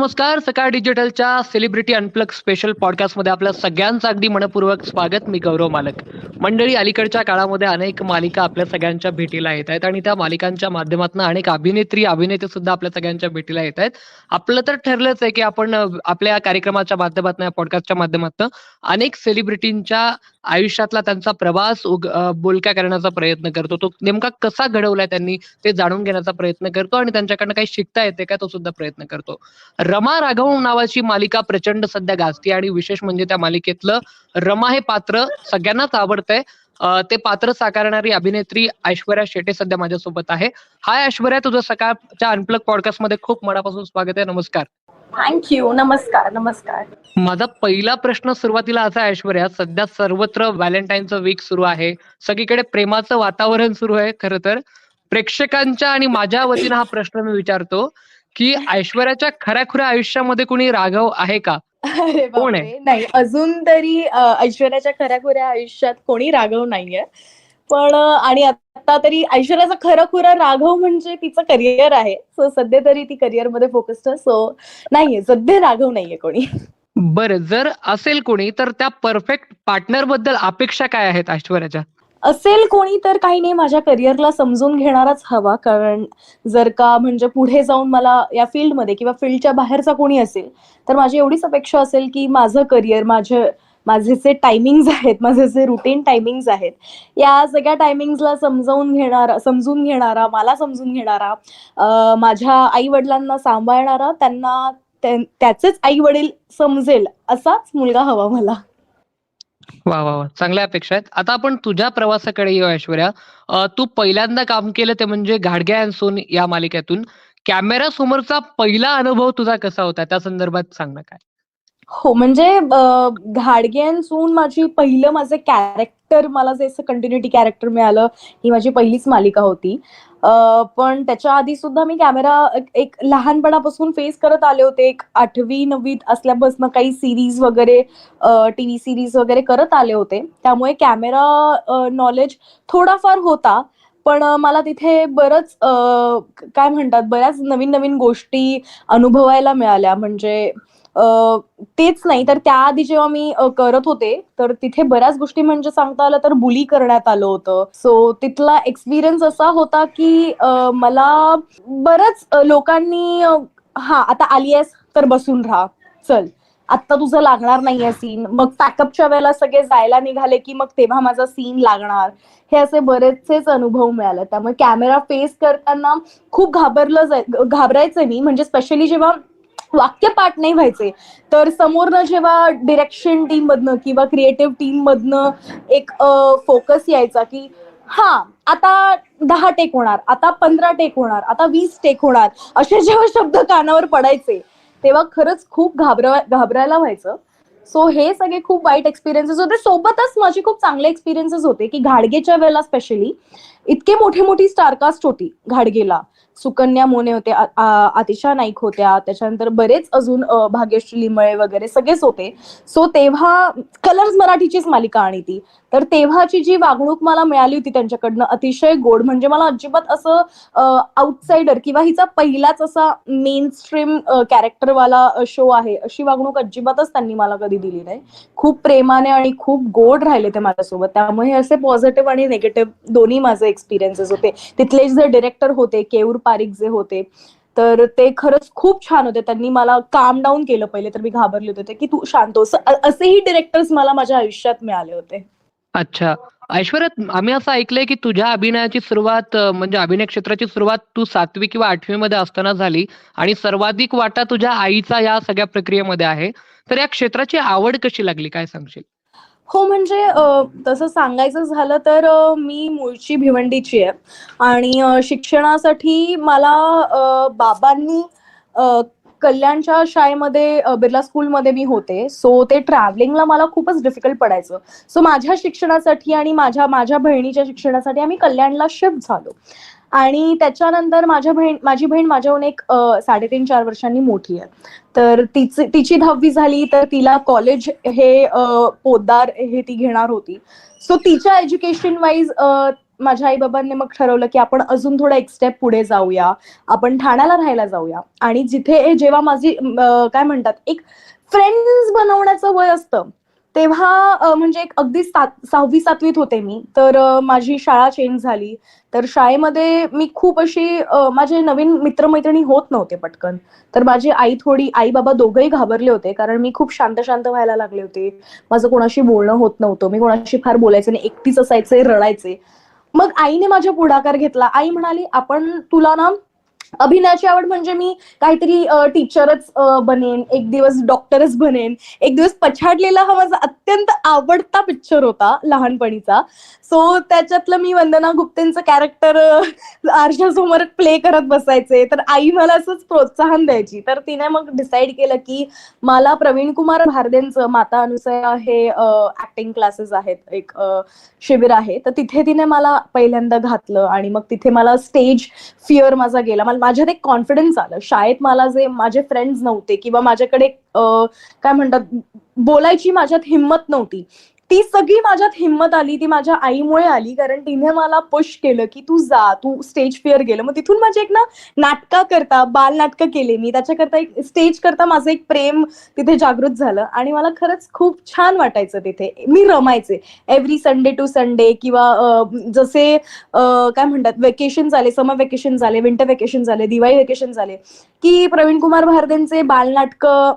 नमस्कार सकाळ डिजिटलच्या celebrity unplug special पॉडकास्टमध्ये आपल्या सगळ्यांचं अगदी मनपूर्वक स्वागत. मी गौरव मालक. मंडळी अलीकडच्या काळामध्ये अनेक मालिका आपल्या सगळ्यांच्या भेटीला येत आहेत आणि त्या मालिकांच्या माध्यमातून अनेक अभिनेत्री अभिनेते सुद्धा आपल्या सगळ्यांच्या भेटीला येत आहेत. आपलं तर ठरलंच आहे की आपण आपल्या कार्यक्रमाच्या माध्यमातून या पॉडकास्टच्या माध्यमातून अनेक सेलिब्रिटींच्या आयुष्यातला त्यांचा प्रवास उग- बोलक्या करण्याचा प्रयत्न करतो. तो नेमका कसा घडवलाय त्यांनी ते जाणून घेण्याचा प्रयत्न करतो आणि त्यांच्याकडनं काही शिकता येते का तो सुद्धा प्रयत्न करतो. रमा राघव नावाची मालिका प्रचंड सध्या गाजते आणि विशेष म्हणजे त्या मालिकेतलं रमा हे पात्र सगळ्यांनाच आवडतंय. ते पात्र साकारणारी अभिनेत्री ऐश्वर्या शेटे सध्या माझ्यासोबत आहे. हाय ऐश्वर्या तुझं सकाळच्या अनप्लग पॉडकास्टमध्ये खूप मनापासून स्वागत आहे. नमस्कार. थँक्यू नमस्कार नमस्कार. माझा पहिला प्रश्न सुरुवातीला असा ऐश्वर्या सध्या सर्वत्र व्हॅलेंटाईनचं वीक सुरू आहे. सगळीकडे प्रेमाचं वातावरण सुरू आहे खरं तर. प्रेक्षकांच्या आणि माझ्या वतीनं हा प्रश्न मी विचारतो की ऐश्वर्याच्या खऱ्याखुऱ्या आयुष्यामध्ये कुणी राघव आहे का? अरे? बापरे. नाही अजून तरी ऐश्वर्याच्या खऱ्याखुऱ्या आयुष्यात कोणी राघव नाहीये. पण आणि आता तरी ऐश्वर्याचा खरं खुरा राघव म्हणजे तिचं करिअर आहे. सो सध्या तरी ती करिअरमध्ये फोकस्ड आहे. सो नाहीये. सध्या राघव नाहीये कोणी. बरं जर असेल कोणी तर त्या परफेक्ट पार्टनरबद्दल अपेक्षा काय आहेत ऐश्वर्याच्या? असेल कोणी तर काही नाही माझ्या करिअरला समजून घेणाराच हवा. कारण जर का म्हणजे पुढे जाऊन मला या फील्डमध्ये किंवा फील्डच्या बाहेरचा कोणी असेल तर माझी एवढीच अपेक्षा असेल की माझं करिअर माझे माझे जे टायमिंग्स आहेत माझे जे रुटीन टायमिंग्स आहेत या सगळ्या टायमिंग्सला समजावून घेणारा समजून घेणारा मला समजून घेणारा माझ्या आई वडिलांना सांभाळणारा त्यांना त्याचेच आई वडील समजेल असाच मुलगा हवा मला. वा वा वा. चांगल्या अपेक्षा आहेत. आता आपण तुझ्या प्रवासाकडे येऊ ऐश्वर्या. तू पहिल्यांदा काम केलं ते म्हणजे घाडग्या अँड सोन या मालिकेतून. कॅमेरा समोरचा पहिला अनुभव तुझा कसा होता? त्या संदर्भात सांग ना काय? हो म्हणजे घाडग्यांसून घाडगे सून माझी पहिलं माझं कॅरेक्टर मला जे कंटिन्युटी कॅरेक्टर मिळालं ही माझी पहिलीच मालिका होती. पण त्याच्या आधी सुद्धा मी कॅमेरा एक लहानपणापासून फेस करत आले होते. एक आठवी नववीत असल्यापासून काही सिरीज वगैरे टीव्ही सिरीज वगैरे करत आले होते. त्यामुळे कॅमेरा नॉलेज थोडाफार होता. पण मला तिथे बरंच काय म्हणतात बऱ्याच नवीन नवीन गोष्टी अनुभवायला मिळाल्या. म्हणजे तेच नाही. तर त्याआधी जेव्हा मी करत होते तर तिथे बऱ्याच गोष्टी म्हणजे सांगता आलं तर बुली करण्यात आलं होतं. सो तिथला एक्सपिरियन्स असा होता की मला बरंच लोकांनी हा आता आली आहेस तर बसून राहा. चल. आत्ता तुझं लागणार नाहीये सीन मग पॅकअपच्या वेळेला सगळे जायला निघाले की मग तेव्हा माझा सीन लागणार. हे असे बरेचसेच अनुभव मिळाले. त्यामुळे कॅमेरा फेस करताना खूप घाबरलं जाय घाबरायचं मी. म्हणजे स्पेशली जेव्हा वाक्य पाठ नाही व्हायचे. तर समोरनं जेव्हा डिरेक्शन टीम मधनं किंवा क्रिएटिव्ह टीम मधनं एक फोकस यायचा की हा आता दहा टेक होणार आता पंधरा टेक होणार आता वीस टेक होणार असे जेव्हा शब्द कानावर पडायचे तेव्हा खरंच खूप घाबरा घाबरायला व्हायचं. सो हे सगळे खूप वाईट एक्सपिरियन्सेस होते. सोबतच माझी खूप चांगले एक्सपिरियन्सेस होते की घाडगेच्या वेळेला स्पेशली इतके मोठी मोठी स्टारकास्ट होती घाडगेला. सुकन्या मोने होते आतिशा नाईक होत्या त्याच्यानंतर बरेच अजून भाग्यश्री लिमळे वगैरे सगळेच होते. सो तेव्हा कलर्स मराठीचीच मालिका आणि ती. तर तेव्हाची जी वागणूक मला मिळाली होती त्यांच्याकडनं अतिशय गोड. म्हणजे मला अजिबात असं आउटसाइडर किंवा हिचा पहिलाच असा मेन स्ट्रीम कॅरेक्टरवाला शो आहे अशी वागणूक अजिबातच त्यांनी मला कधी दिली नाही. खूप प्रेमाने आणि खूप गोड राहिले ते माझ्यासोबत. त्यामुळे असे पॉझिटिव्ह आणि निगेटिव्ह दोन्ही माझे एक्सपिरियन्सेस होते. तिथले जे डिरेक्टर होते केऊर पारिक जे होते तर ते खरंच खूप छान होते. त्यांनी मला काम डाऊन केलं पहिले तर मी घाबरले होते. की तू शांत हो. असेही डिरेक्टर्स मला माझ्या आयुष्यात मिळाले होते. अच्छा. ऐश्वर्या आम्ही असं ऐकलंय की तुझ्या अभिनयाची सुरुवात म्हणजे अभिनय क्षेत्राची सुरुवात तू सातवी किंवा आठवी मध्ये असताना झाली आणि सर्वाधिक वाटा तुझ्या आईचा या सगळ्या प्रक्रियेमध्ये आहे. तर या क्षेत्राची आवड कशी लागली? काय सांगशील? हो म्हणजे तसं सांगायचं झालं तर मी मूळची भिवंडीची आहे. आणि शिक्षणासाठी मला बाबांनी कल्याणच्या शाळेमध्ये बिर्ला स्कूलमध्ये मी होते. सो ते ट्रॅव्हलिंगला मला खूपच डिफिकल्ट पडायचं. सो माझ्या शिक्षणासाठी आणि माझ्या माझ्या बहिणीच्या शिक्षणासाठी आम्ही कल्याणला शिफ्ट झालो. आणि त्याच्यानंतर माझ्या बहीण माझी बहीण माझ्याहून एक साडेतीन चार वर्षांनी मोठी आहे. तर तिची तिची दहावी झाली तर तिला कॉलेज हे पोद्दार हे ती घेणार होती. सो तिच्या एज्युकेशन वाईज माझ्या आई बाबांनी मग ठरवलं की आपण अजून थोडं एक स्टेप पुढे जाऊया. आपण ठाण्याला राहायला जाऊया. आणि जिथे जेव्हा माझी काय म्हणतात एक फ्रेंड्स बनवण्याचं वय असतं तेव्हा म्हणजे एक अगदी सात सहावी सातवीत होते मी. तर माझी शाळा चेंज झाली. तर शाळेमध्ये मी खूप अशी माझे नवीन मित्रमैत्रिणी होत नव्हते पटकन. तर माझी आई थोडी आई बाबा दोघंही घाबरले होते. कारण मी खूप शांत शांत व्हायला लागले होते. माझं कोणाशी बोलणं होत नव्हतं. मी कोणाशी फार बोलायचे नाही एकटीच असायचे रडायचे. मग आईने माझा पुढाकार घेतला. आई म्हणाली आपण तुला ना अभिनयाची आवड म्हणजे मी काहीतरी टीचरच बनेन एक दिवस डॉक्टरच बनेन एक दिवस पछाडलेला हा माझा अत्यंत आवडता पिक्चर होता लहानपणीचा. सो त्याच्यातलं मी वंदना गुप्तेंचं कॅरेक्टर आरशासमोर प्ले करत बसायचे. तर आई मला असंच प्रोत्साहन द्यायची. तर तिने मग डिसाईड केलं की मला प्रवीण कुमार भारदेंचं माता अनुसया हे ऍक्टिंग क्लासेस आहेत. एक शिबिर आहे. तर तिथे तिने मला पहिल्यांदा घातलं आणि मग तिथे मला स्टेज फिअर माझा गेला. मला माझ्यात एक कॉन्फिडन्स आलं. शाळेत मला जे माझे फ्रेंड्स नव्हते किंवा माझ्याकडे काय म्हणतात बोलायची माझ्यात हिंमत नव्हती. ती सगळी माझ्यात हिंमत आली ती माझ्या आईमुळे आली कारण तिने मला पुश केलं की तू जा तू स्टेज फिअर गेलं. मग तिथून माझे एक ना नाटका करता बालनाटकं केले मी. त्याच्याकरता एक स्टेज करता माझं एक प्रेम तिथे जागृत झालं. आणि मला खरंच खूप छान वाटायचं तिथे. मी रमायचे. एव्हरी संडे टू संडे किंवा जसे काय म्हणतात वेकेशन झाले समर वेकेशन झाले विंटर वेकेशन झाले दिवाळी वेकेशन झाले की प्रवीण कुमार भारदेंचे बालनाटकं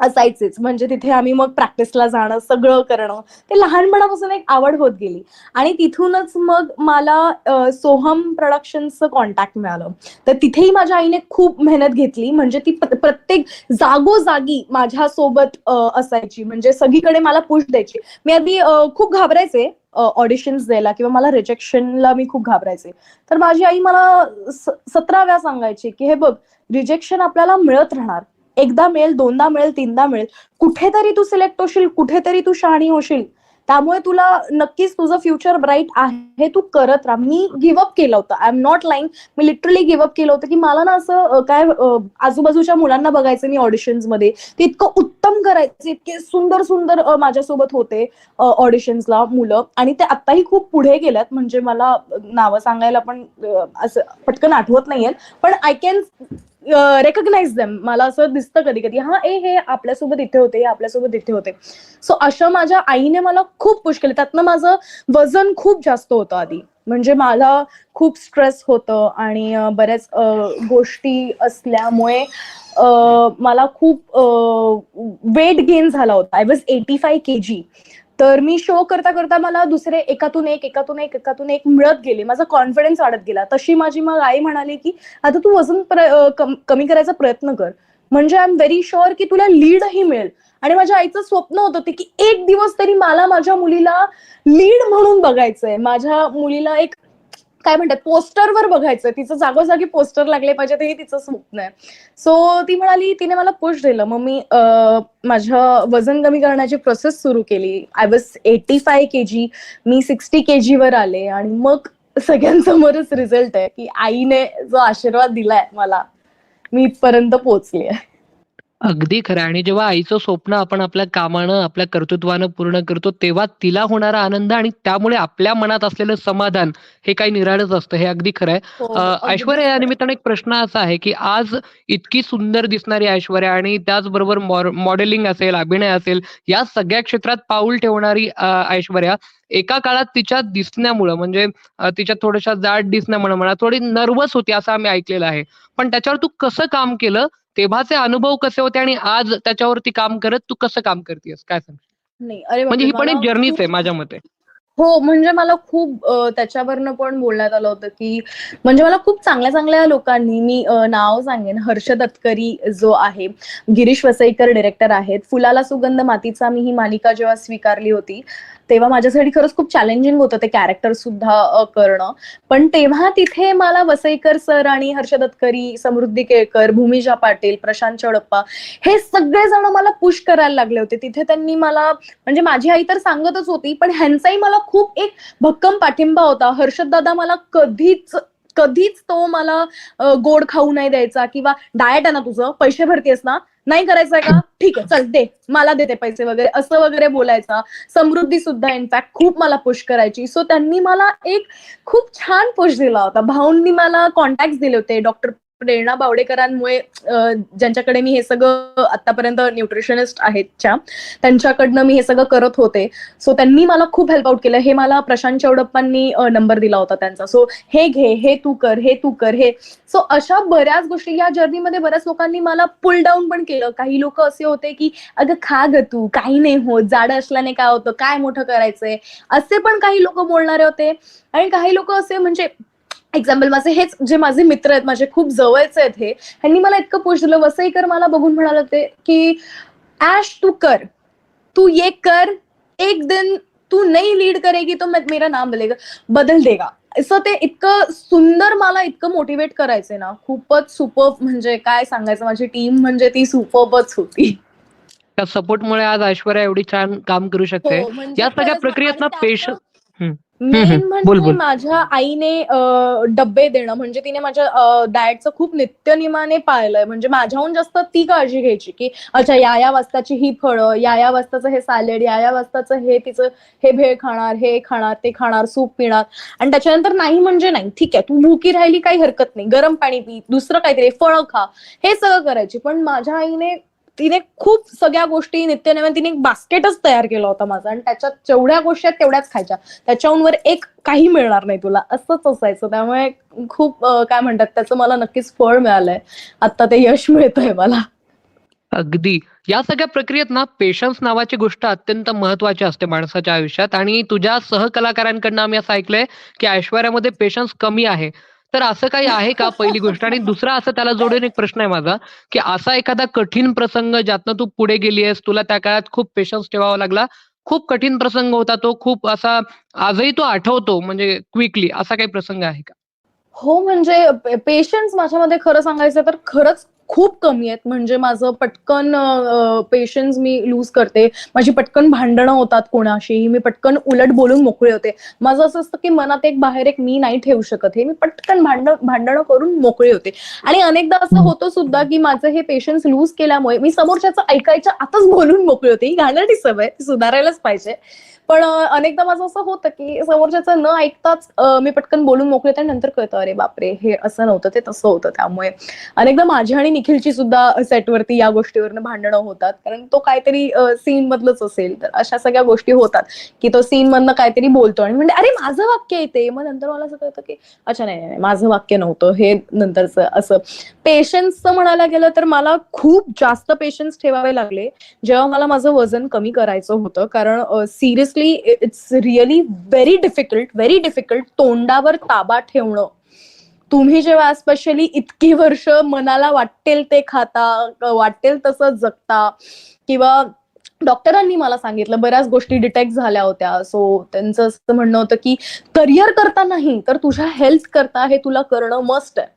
असायचेच. म्हणजे तिथे आम्ही मग प्रॅक्टिसला जाणं सगळं करणं. ते लहानपणापासून एक आवड होत गेली. आणि तिथूनच मग मला सोहम प्रोडक्शनचं कॉन्टॅक्ट मिळालं. तर तिथेही माझ्या आईने खूप मेहनत घेतली. म्हणजे ती प्रत्येक जागोजागी माझ्या सोबत असायची. म्हणजे सगळीकडे मला पुश द्यायची. मी आधी खूप घाबरायचे ऑडिशन्स द्यायला किंवा मला रिजेक्शनला मी खूप घाबरायचे. तर माझी आई मला स- सांगायची की हे बघ रिजेक्शन आपल्याला मिळत राहणार. एकदा मिळेल दोनदा मिळेल तीनदा मिळेल. कुठेतरी तू सिलेक्ट होशील कुठेतरी तू शहाणी होशील. त्यामुळे तुला नक्कीच तुझं फ्युचर ब्राईट आहे तू करत राहा. मी गिव्हअप केलं होतं. आय एम नॉट लाईंग मी लिटरली गिव्हअप केलं होतं की मला ना असं काय आजूबाजूच्या मुलांना बघायचं मी ऑडिशन्समध्ये. ते इतकं उत्तम करायचे इतके सुंदर सुंदर माझ्यासोबत होते ऑडिशन्सला मुलं. आणि ते आत्ताही खूप पुढे गेल्यात. म्हणजे मला नावं सांगायला पण असं पटकन आठवत नाहीयेत. पण आय कॅन रेकग्नाइज देम मला असं दिसतं कधी कधी हा ए हे आपल्यासोबत इथे होते हे आपल्यासोबत इथे होते. सो अशा माझ्या आईने मला खूप पुश केलं. त्यातनं माझं वजन खूप जास्त होतं आधी. म्हणजे मला खूप स्ट्रेस होतं आणि बऱ्याच गोष्टी असल्यामुळे मला खूप वेट गेन झाला होता. I was eighty five K G तर मी शो करता करता मला दुसरे एकातून एक एकातून एक एकातून एक मिळत गेले. माझा कॉन्फिडन्स वाढत गेला. तशी माझी मग आई म्हणाली की आता तू वजन प्र- कम- कमी करायचा प्रयत्न कर. म्हणजे आय एम व्हेरी शुअर की तुला लीडही मिळेल. आणि माझ्या आईचं स्वप्न होतं ते की एक दिवस तरी मला माझ्या मुलीला लीड म्हणून बघायचंय. माझ्या मुलीला एक काय म्हणतात पोस्टरवर बघायचं. तिचं जागोजागी पोस्टर लागले पाहिजे हे तिचं स्वप्न आहे. सो ती म्हणाली तिने मला पुश दिलं. मग मी माझं वजन कमी करण्याची प्रोसेस सुरू केली. I was eighty five K G me sixty K जीवर आले. आणि मग सगळ्यांसमोरच रिझल्ट आहे की आईने जो आशीर्वाद दिलाय मला मी इथपर्यंत पोहोचली आहे. अगदी खरं आहे. आणि जेव्हा आईचं स्वप्न आपण आपल्या कामानं आपल्या कर्तृत्वानं पूर्ण करतो तेव्हा तिला होणारा आनंद आणि त्यामुळे आपल्या मनात असलेलं समाधान हे काही निराळच असतं. हे अगदी खरं आहे. हो, अ, ऐश्वर्या या निमित्तानं एक प्रश्न असा आहे की आज इतकी सुंदर दिसणारी ऐश्वर्या आणि त्याचबरोबर मॉडेलिंग असेल अभिनय असेल या सगळ्या क्षेत्रात पाऊल ठेवणारी अ, ऐश्वर्या एका काळात तिच्या दिसण्यामुळं म्हणजे तिच्या थोड्याशा जाड दिसण्यामुळे म्हणा थोडी नर्वस होती असं आम्ही ऐकलेलं आहे. पण त्याच्यावर तू कसं काम केलं? तेव्हाचे अनुभव कसे होते आणि आज त्याच्यावरती काम करत तू कसं काम करतेस काय सांग नाही अरे म्हणजे ही पण एक जर्नीच आहे माझ्या मते. हो म्हणजे मला खूप त्याच्यावरनं पण बोलण्यात आलं होतं की म्हणजे मला खूप चांगल्या चांगल्या लोकांनी मी नाव सांगेन. हर्ष दत्तकरी जो आहे गिरीश वसईकर डिरेक्टर आहेत. फुलाला सुगंध मातीचा मी ही मालिका जेव्हा स्वीकारली होती तेव्हा माझ्यासाठी खरंच खूप चॅलेंजिंग होतं ते कॅरेक्टर सुद्धा करणं. पण तेव्हा तिथे मला वसईकर सर आणि हर्ष दत्तकरी समृद्धी केळकर भूमिजा पाटील प्रशांत चौडप्पा हे सगळेजण मला पुश करायला लागले होते. तिथे त्यांनी मला म्हणजे माझी आई तर सांगतच होती पण ह्यांचाही मला खूप एक भक्कम पाठिंबा होता. हर्षद दादा मला कधीच कधीच तो मला गोड खाऊ नाही द्यायचा किंवा डायट आहे ना तुझं पैसे भरतेस ना नाही करायचंय का? ठीक आहे चल दे. मला देते पैसे वगैरे. असं वगैरे बोलायचा. समृद्धी सुद्धा इनफॅक्ट खूप मला पुश करायची. सो त्यांनी मला एक खूप छान पुश दिला होता. भाऊंनी मला कॉन्टॅक्ट दिले होते. डॉक्टर प्रेरणा बावडेकरांमुळे ज्यांच्याकडे मी हे सगळं आतापर्यंत न्यूट्रिशनिस्ट आहेत च्या त्यांच्याकडनं मी हे सगळं करत होते. सो त्यांनी मला खूप हेल्प आउट केलं. हे मला प्रशांत चौडप्पांनी नंबर दिला होता त्यांचा. सो हे घे हे तू कर हे तू कर हे. सो अशा बऱ्याच गोष्टी या जर्नीमध्ये बऱ्याच लोकांनी मला पुल डाऊन पण केलं. काही लोक असे होते की अगं खा ग तू काही नाही होत. जाड असल्याने काय होतं? काय मोठं करायचंय? असे पण काही लोक बोलणारे होते. आणि काही लोक असे म्हणजे एक्झाम्पल माझे हेच जे माझे मित्र आहेत माझे खूप जवळचे आहेत हे ह्यांनी मला इतकं पुश दिलं. वसईकर मला बघून म्हणाले होते की ऍश तू कर. तू ये कर. एक दिन तू नहीं लीड करेगी तो मेरा नाम बदलेगा. बदल देगा. असं ते इतकं सुंदर मला इतकं मोटिवेट करायचे ना. खूपच सुपर म्हणजे काय सांगायचं माझी टीम म्हणजे ती सुपरच होती. त्या सपोर्टमुळे आज ऐश्वर्या एवढी छान काम करू शकते. हो, म्हणजे या सगळ्या प्रक्रियेत ना पेशन्स मेन. म्हणजे. माझ्या आईने डब्बे देणं म्हणजे तिने माझ्या डाएटचं खूप नित्यनियमाने पाळलंय म्हणजे माझ्याहून जास्त ती काळजी घ्यायची की अच्छा या या वाजताची ही फळं या या वाजताचं हे सॅलेड या या वाजताचं हे तिचं हे भेळ खाणार हे खाणार ते खाणार सूप पिणार. आणि त्याच्यानंतर नाही म्हणजे नाही. ठीक आहे तू भुकी राहिली काही हरकत नाही. गरम पाणी पी दुसरं काहीतरी फळं खा. हे सगळं करायची. पण माझ्या आईने तिने खूप सगळ्या गोष्टी नित्यनवीन तिने एक बास्केटच तयार केला होता माझा. आणि त्याच्यात जेवढ्या गोष्टी आहेत तेवढ्याच खायच्या. त्याच्यावर एक काही मिळणार नाही तुला. असंच असायचं. त्यामुळे खूप काय म्हणतात त्याचं? मला नक्कीच फळ मिळालंय. आता ते यश मिळतंय मला. अगदी. या सगळ्या प्रक्रियेत ना पेशन्स नावाची गोष्ट अत्यंत महत्वाची असते माणसाच्या आयुष्यात. आणि तुझ्या सहकलाकारांकडनं आम्ही असं ऐकलंय की ऐश्वर्यामध्ये पेशन्स कमी आहे. तर असं काही आहे का पहिली गोष्ट? आणि दुसरा असं त्याला जोडून एक प्रश्न आहे माझा की असा एखादा कठीण प्रसंग ज्यातनं तू पुढे गेली आहेस तुला त्या काळात खूप पेशन्स ठेवावा लागला. खूप कठीण प्रसंग होता तो खूप असा आजही तो आठवतो म्हणजे क्विकली असा काही प्रसंग आहे का? हो म्हणजे पेशन्स माझ्यामध्ये खरं सांगायचं तर खरंच खूप कमी आहेत. म्हणजे माझं पटकन पेशन्स मी लूज करते. माझी पटकन भांडणं होतात कोणाशी मी पटकन उलट बोलून मोकळे होते. माझं असं असतं की मनात एक बाहेर एक मी नाही ठेवू शकत. हे मी पटकन भांडण भांडणं करून मोकळे होते. आणि अनेकदा असं होतं सुद्धा की माझं हे पेशन्स लूज केल्यामुळे मी समोरच्याचं ऐकायच्या आताच बोलून मोकळी होते. ही घाणेरडी सवय सुधारायलाच पाहिजे. पण अनेकदा माझं असं होतं की समोरच्याचं न ऐकताच मी पटकन बोलून मोकळे आणि नंतर कळतं अरे बापरे हे असं नव्हतं ते तसं होतं त्यामुळे. अनेकदा माझी आणि निखिलची सुद्धा सेटवरती या गोष्टीवरनं भांडणं होतात. कारण तो काहीतरी सीन मधलंच असेल. तर अशा सगळ्या गोष्टी होतात की तो सीन मधनं काहीतरी बोलतो आणि म्हणजे अरे माझं वाक्य येते मग नंतर मला असं कळतं की अच्छा नाही नाही, माझं वाक्य नव्हतं. हे नंतरचं असं. पेशन्सचं म्हणायला गेलं तर मला खूप जास्त पेशन्स ठेवावे लागले. जेव्हा मला माझं वजन कमी करायचं होतं. कारण serious seriously it's really very difficult very difficult तोंडावर ताबा ठेवणं. तुम्ही जेव्हा स्पेशली इतकी वर्ष मनाला वाटेल ते खाता वाटेल तसं जगता किंवा डॉक्टरांनी मला सांगितलं बऱ्याच गोष्टी डिटेक्ट झाल्या होत्या. सो त्यांचं असं म्हणणं होतं की करिअर करता नाही तर तुझ्या हेल्थ करता हे तुला करणं मस्ट आहे.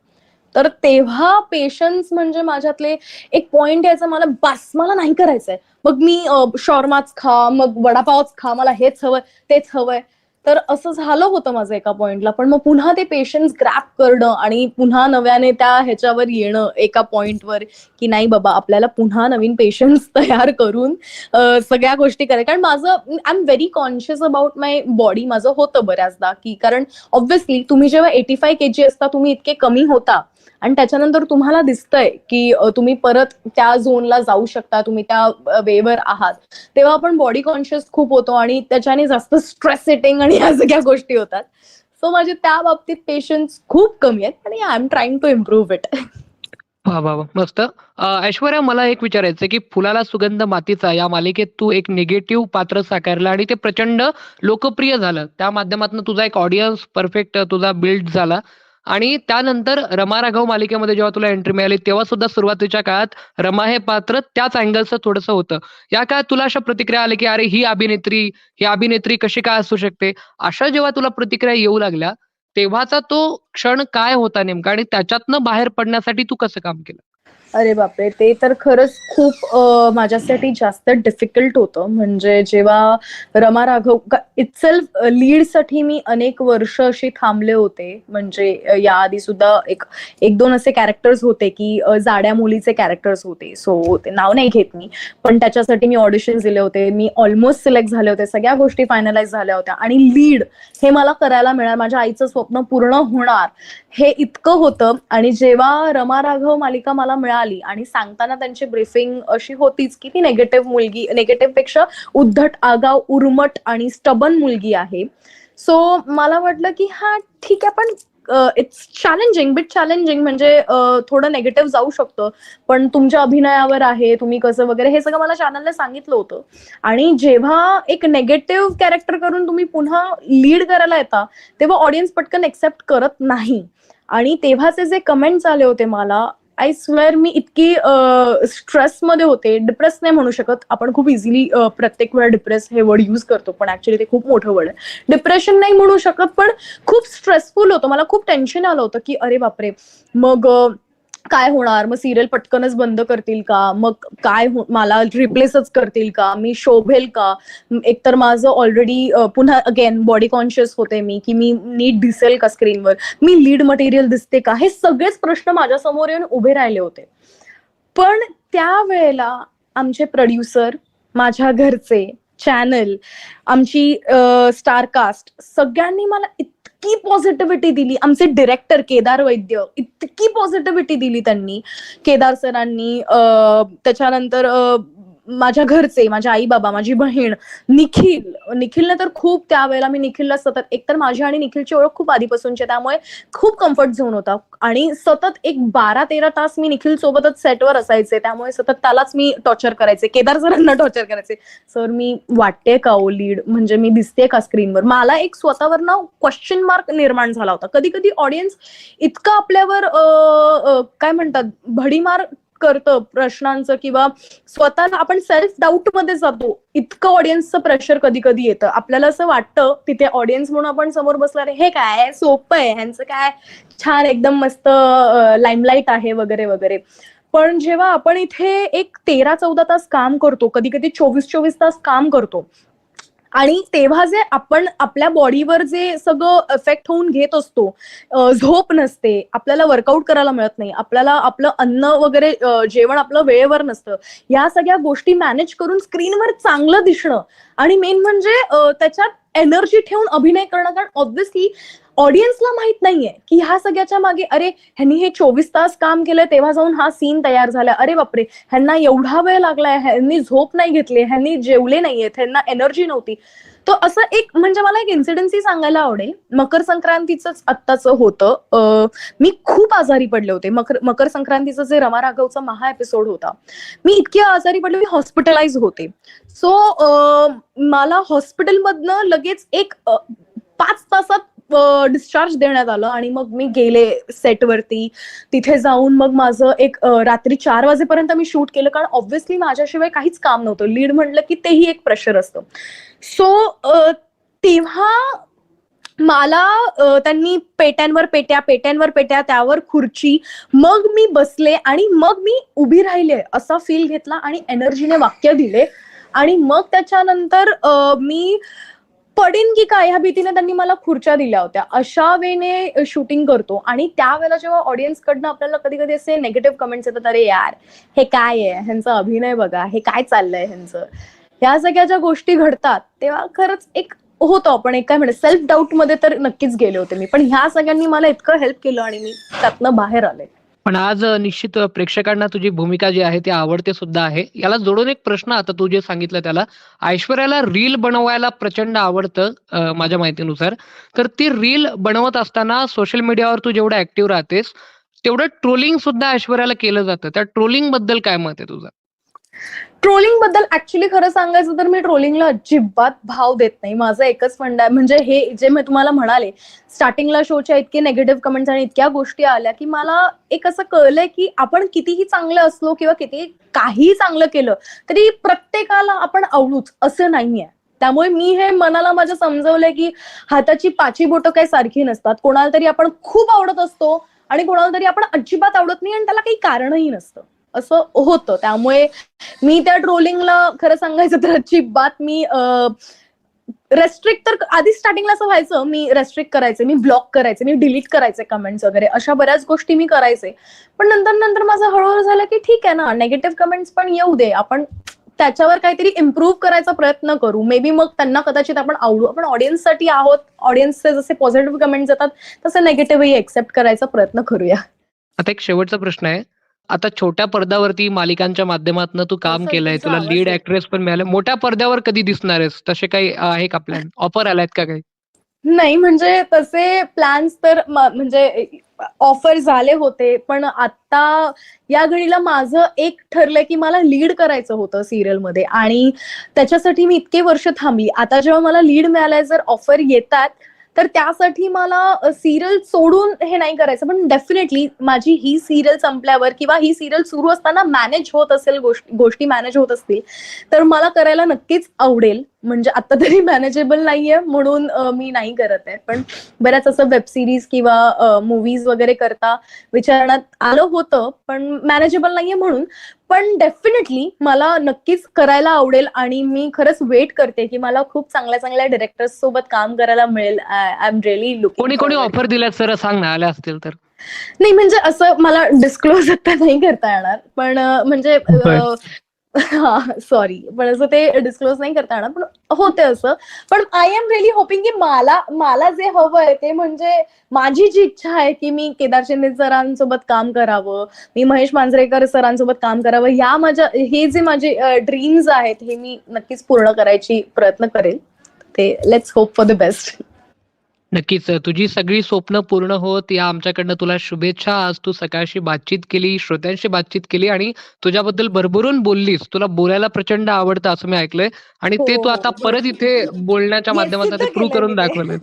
तर तेव्हा पेशन्स म्हणजे माझ्यातले एक पॉइंट यायचा मला बस मला नाही करायचंय. मग मी शॉर्माच खा मग वडापावच खा मला हेच हवंय तेच हवंय. तर असं झालं होतं माझं एका पॉइंटला पण मग पुन्हा ते पेशन्स ग्रॅप करणं आणि पुन्हा नव्याने त्या ह्याच्यावर येणं एका पॉइंटवर की नाही बाबा आपल्याला पुन्हा नवीन पेशन्स तयार करून सगळ्या गोष्टी करायच्या. कारण माझं I am very conscious about my body माझं होतं बऱ्याचदा की कारण ऑब्व्हियसली तुम्ही जेव्हा एटी फाय के जी असता तुम्ही इतके कमी होता. आणि त्याच्यानंतर तुम्हाला दिसतंय की तुम्ही परत त्या झोनला जाऊ शकता तुम्ही त्या वेवर आहात. तेव्हा आपण बॉडी कॉन्शियस खूप होतो आणि त्याच्याने जास्त स्ट्रेस सेटिंग आणि या सगळ्या गोष्टी होतात. सो माझे त्या बाबतीत पेशन्स खूप कमी आहेत आणि I am trying to improve it वा वा वा. मस्त. ऐश्वर्या मला एक विचारायचं की फुलाला सुगंध मातीचा या मालिकेत तू एक निगेटिव्ह पात्र साकारलं आणि ते प्रचंड लोकप्रिय झालं. त्या माध्यमातून तुझा एक ऑडियन्स परफेक्ट तुझा बिल्ड झाला. आणि त्यानंतर रमा राघव मालिकेमध्ये जेव्हा तुला एंट्री मिळाली तेव्हा सुद्धा सुरुवातीच्या काळात रमा हे पात्र त्याच अँगलचं थोडंसं होतं. या काळात तुला अशा प्रतिक्रिया आल्या की अरे ही अभिनेत्री ही अभिनेत्री कशी काय असू शकते? अशा जेव्हा तुला प्रतिक्रिया येऊ लागल्या तेव्हाचा तो क्षण काय होता नेमका आणि त्याच्यातनं बाहेर पडण्यासाठी तू कसं काम केलं? अरे बापरे ते तर खरंच खूप माझ्यासाठी जास्त डिफिकल्ट होतं. म्हणजे जेव्हा रमा राघव इटसेल्फ लीडसाठी मी अनेक वर्ष अशी थांबले होते. म्हणजे याआधी सुद्धा एक एक दोन असे कॅरेक्टर्स होते की जाड्या मुलीचे कॅरेक्टर्स होते. सो ते नाव नाही घेत मी. पण त्याच्यासाठी मी ऑडिशन दिले होते. मी ऑलमोस्ट सिलेक्ट झाले होते. सगळ्या गोष्टी फायनलाइज झाल्या होत्या. आणि लीड हे मला करायला मिळणार. माझ्या आईचं स्वप्न पूर्ण होणार. हे इतकं होतं. आणि जेव्हा रमा राघव मालिका मला मिळाली आणि सांगताना त्यांची ब्रीफिंग अशी होतीच की ती नेगेटिव्ह मुलगी नेगेटिव्हपेक्षा उद्धट आगाव उर्मट आणि स्टबन मुलगी आहे. सो मला वाटलं की हा ठीक आहे पण इट्स चॅलेंजिंग बिट चॅलेंजिंग म्हणजे थोडं नेगेटिव्ह जाऊ शकतं. पण तुमच्या अभिनयावर आहे तुम्ही कसं वगैरे हे सगळं मला चॅनलने सांगितलं होतं. आणि जेव्हा एक नेगेटिव्ह कॅरेक्टर करून तुम्ही पुन्हा लीड करायला येता तेव्हा ऑडियन्स पटकन एक्सेप्ट करत नाही. आणि तेव्हाचे जे कमेंट्स आले होते मला आय स्वेअर मी इतकी स्ट्रेसमध्ये होते. डिप्रेस नाही म्हणू शकत. आपण खूप इझिली प्रत्येक वेळा डिप्रेस हे वर्ड यूज करतो. पण ऍक्च्युली ते खूप मोठं वर्ड आहे. डिप्रेशन नाही म्हणू शकत पण खूप स्ट्रेसफुल होतं. मला खूप टेन्शन आलं होतं की अरे बापरे. मग uh, काय होणार? मग सिरियल पटकनच बंद करतील का? मग काय हो-, मला रिप्लेसच करतील का? मी शोभेल का? एकतर माझं ऑलरेडी पुन्हा अगेन बॉडी कॉन्शियस होते मी की मी नीट दिसेल का स्क्रीनवर मी लीड मटेरियल दिसते का? हे सगळेच प्रश्न माझ्यासमोर येऊन उभे राहिले होते. पण त्यावेळेला आमचे प्रोड्युसर माझ्या घरचे चॅनल आमची स्टार कास्ट सगळ्यांनी मला इतकी पॉझिटिव्हिटी दिली. आमचे डिरेक्टर केदार वैद्य इतकी पॉझिटिव्हिटी दिली त्यांनी. केदार सरांनी त्याच्यानंतर माझ्या घरचे माझ्या आई बाबा माझी बहीण निखिल. निखिलने तर खूप त्यावेळेला मी निखिलला सतत एकतर माझी आणि निखिलची ओळख खूप आधीपासूनची आहे, त्यामुळे खूप कम्फर्ट झोन होता. आणि सतत एक बारा तेरा तास मी निखिल सोबतच सेटवर असायचे त्यामुळे सतत त्यालाच मी टॉर्चर करायचे केदार सरांना टॉर्चर करायचे. सर मी वाटते का ओ लीड म्हणजे मी दिसते का स्क्रीनवर मला एक स्वतःवर ना क्वेश्चन मार्क निर्माण झाला होता. कधी कधी ऑडियन्स इतकं आपल्यावर काय म्हणतात भडीमार करतं प्रश्नांचं किंवा स्वतःला आपण सेल्फ डाऊटमध्ये जातो इतकं ऑडियन्सचं प्रेशर कधी कधी येतं. आपल्याला असं वाटतं तिथे ऑडियन्स म्हणून आपण समोर बसला हे काय? सोपं आहे. ह्यांचं काय? छान एकदम मस्त लाईमलाईट आहे वगैरे वगैरे. पण जेव्हा आपण इथे एक तेरा चौदा तास काम करतो कधी कधी चोवीस चोवीस तास काम करतो आणि तेव्हा जे आपण आपल्या बॉडीवर जे सगळं इफेक्ट होऊन घेत असतो झोप नसते आपल्याला वर्कआउट करायला मिळत नाही आपल्याला आपलं अन्न वगैरे जेवण आपलं वेळेवर नसतं या सगळ्या गोष्टी मॅनेज करून स्क्रीनवर चांगलं दिसणं. आणि मेन म्हणजे त्याच्यात एनर्जी ठेवून अभिनय करणं कारण ऑब्व्हियसली ऑडियन्सला माहीत नाहीये की ह्या सगळ्याच्या मागे अरे ह्यांनी हे चोवीस तास काम केलंय तेव्हा जाऊन हा सीन तयार झाला. अरे बापरे ह्यांना एवढा वेळ लागलाय ह्यांनी झोप नाही घेतली ह्यांनी जेवले नाहीयेत ह्यांना एनर्जी नव्हती. तो असं एक म्हणजे मला एक इन्सिडेन्सी सांगायला आवडेल. मकर संक्रांतीच आत्ताचं होतं. मी खूप आजारी पडले होते. मकर मकर संक्रांतीचं जे रमा राघवचा महा एपिसोड होता मी इतकी आजारी पडले मी हॉस्पिटलाइज होते. सो मला हॉस्पिटलमधनं लगेच एक पाच तासात डिस्चार्ज देण्यात आलं आणि मग मी गेले सेटवरती तिथे जाऊन मग माझं एक रात्री चार वाजेपर्यंत मी शूट केलं कारण ऑब्व्हियसली माझ्याशिवाय काहीच काम नव्हतं. लीड म्हटलं की तेही एक प्रेशर असतं. सो तेव्हा मला त्यांनी पेट्यांवर पेट्या पेट्यांवर पेट्या त्यावर खुर्ची मग मी बसले आणि मग मी उभी राहिले असा फील घेतला आणि एनर्जीने वाक्य दिले. आणि मग त्याच्यानंतर मी पडेन की काय ह्या भीतीने त्यांनी मला खुर्च्या दिल्या होत्या. अशा वेने शूटिंग करतो आणि त्यावेळेला जेव्हा ऑडियन्स कडनं आपल्याला कधी कधी असे नेगेटिव्ह कमेंट्स येतात अरे यार हे काय आहे? ह्यांचा अभिनय बघा हे काय चाललंय ह्यांचं? ह्या सगळ्या ज्या गोष्टी घडतात तेव्हा खरंच एक होतो आपण एक काय म्हणते सेल्फ डाऊटमध्ये तर नक्कीच गेले होते मी. पण ह्या सगळ्यांनी मला इतकं हेल्प केलं आणि मी त्यातनं बाहेर आले. पण आज निश्चित प्रेक्षकांना तुझी भूमिका जी आहे ती आवडते सुद्धा आहे. याला जोडून एक प्रश्न आता तू जे सांगितलं त्याला ऐश्वर्याला रील बनवायला प्रचंड आवडतं माझ्या माहितीनुसार. तर ती रील बनवत असताना सोशल मीडियावर तू जेवढं ऍक्टिव्ह राहतेस तेवढं ट्रोलिंग सुद्धा ऐश्वर्याला केलं जातं. त्या ट्रोलिंगबद्दल काय मत आहे तुझं? ट्रोलिंगबद्दल ऍक्च्युली खरं सांगायचं तर मी ट्रोलिंगला अजिबात भाव देत नाही. माझं एकच फंड आहे म्हणजे हे जे मी तुम्हाला म्हणाले स्टार्टिंगला शोच्या इतके नेगेटिव्ह कमेंट्स आणि इतक्या गोष्टी आल्या की मला एक असं कळलंय की आपण कितीही चांगलं असलो किंवा किती काहीही चांगलं केलं तरी प्रत्येकाला आपण आवडूच असं नाहीये. त्यामुळे मी हे मनाला माझ्या समजवलंय की हाताची पाची बोटं काही सारखी नसतात. कोणाला तरी आपण खूप आवडत असतो आणि कोणाला तरी आपण अजिबात आवडत नाही आणि त्याला काही कारणही नसतं. असं होतं. त्यामुळे मी त्या ट्रोलिंगला खरं सांगायचं तर अजिबात मी रेस्ट्रिक्ट तर आधी स्टार्टिंगला असं व्हायचं मी रेस्ट्रिक्ट करायचे मी ब्लॉक करायचे मी डिलीट करायचे कमेंट्स वगैरे. अशा बऱ्याच गोष्टी मी करायचे. पण नंतर नंतर माझं हळूहळू झालं की ठीक आहे ना नेगेटिव्ह कमेंट्स पण येऊ दे. आपण त्याच्यावर काहीतरी इम्प्रूव्ह करायचा प्रयत्न करू. मे बी मग त्यांना कदाचित आपण आवडू. आपण ऑडियन्ससाठी आहोत. ऑडियन्सचे जसे पॉझिटिव्ह कमेंट्स येतात तसे नेगेटिव्हही एक्सेप्ट करायचा प्रयत्न करूया. आता एक शेवटचा प्रश्न आहे. आता छोट्या पडद्यावरती मालिकांच्या माध्यमातून तू काम केलंय तुला लीड. ऍक्ट्रेस पण मिळालं. मोठ्या पडद्यावर कधी दिसणार आहेस? तसे काही आहे का प्लॅन ऑफर आलायत का काही? नाही म्हणजे तसे प्लॅन्स तर म्हणजे ऑफर झाले होते पण आता या घडीला माझं एक ठरलंय की मला लीड करायचं होतं सिरियलमध्ये. आणि त्याच्यासाठी मी इतके वर्ष थांबली. आता जेव्हा मला लीड मिळालंय जर ऑफर येतात तर त्यासाठी मला सिरियल सोडून हे नाही करायचं. पण डेफिनेटली माझी ही सिरियल संपल्यावर किंवा ही सिरियल सुरू असताना मॅनेज होत असेल गोष्टी गोष्टी मॅनेज होत असतील तर मला करायला नक्कीच आवडेल. म्हणजे आता तरी मॅनेजेबल नाहीये म्हणून मी नाही करत आहे. पण बऱ्याच असं वेब सिरीज किंवा मुव्हीज वगैरे करता विचारण्यात आलं होतं पण मॅनेजेबल नाहीये म्हणून. पण डेफिनेटली मला नक्कीच करायला आवडेल आणि मी खरंच वेट करते की मला खूप चांगल्या चांगल्या डिरेक्टर्स सोबत काम करायला मिळेल. आय एम रिअली लुकिंग कोणी कोणी ऑफर दिल्यात सर सांग ना आल्या असतील तर. नाही म्हणजे असं मला डिस्क्लोज आता नाही करता येणार. पण अं, हा सॉरी पण असं ते डिस्क्लोज नाही करता येणार. पण होते असं. पण आय एम रिअली होपिंग की मला मला जे हवंय ते म्हणजे माझी जी इच्छा आहे की मी केदार शिंदे सरांसोबत काम करावं मी महेश मांजरेकर सरांसोबत काम करावं या माझ्या हे जे माझे ड्रीम्स आहेत हे मी नक्कीच पूर्ण करायची प्रयत्न करेल. ते let's hope for the best नक्कीच तुझी सगळी स्वप्न पूर्ण होत या आमच्याकडनं तुला शुभेच्छा. आज तू सकाळशी बातचीत केली श्रोत्यांशी बातचीत केली आणि तुझ्याबद्दल भरभरून बोललीस. तुला बोलायला प्रचंड आवडतं असं मी ऐकलंय आणि ते हो, तू आता हो. परत इथे बोलण्याच्या माध्यमातून ते प्रूव्ह करून दाखवलं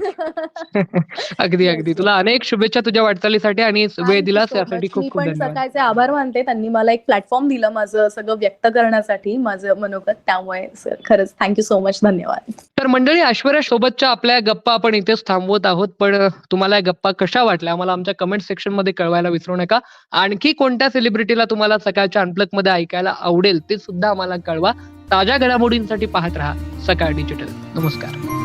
अगदी अगदी. तुला अनेक शुभेच्छा तुझ्या वाटचालीसाठी आणि वेळ दिलास यासाठी खूप खूप सकाळचे आभार मानते. त्यांनी मला एक प्लॅटफॉर्म दिलं माझं सगळं व्यक्त करण्यासाठी माझं मनोगत त्यामुळे सर खरंच थँक्यू सो मच धन्यवाद. तर मंडळी ऐश्वर्या सोबतच्या आपल्या गप्पा आपण इथेच थांबवत आहोत पण तुम्हाला या गप्पा कशा वाटल्या? आम्हाला आमच्या कमेंट सेक्शनमध्ये कळवायला विसरू नका. आणखी कोणत्या सेलिब्रिटीला तुम्हाला सकाळच्या अनप्लकमध्ये ऐकायला आवडेल ते सुद्धा आम्हाला कळवा. ताज्या घडामोडींसाठी पाहत राहा सकाळ डिजिटल नमस्कार.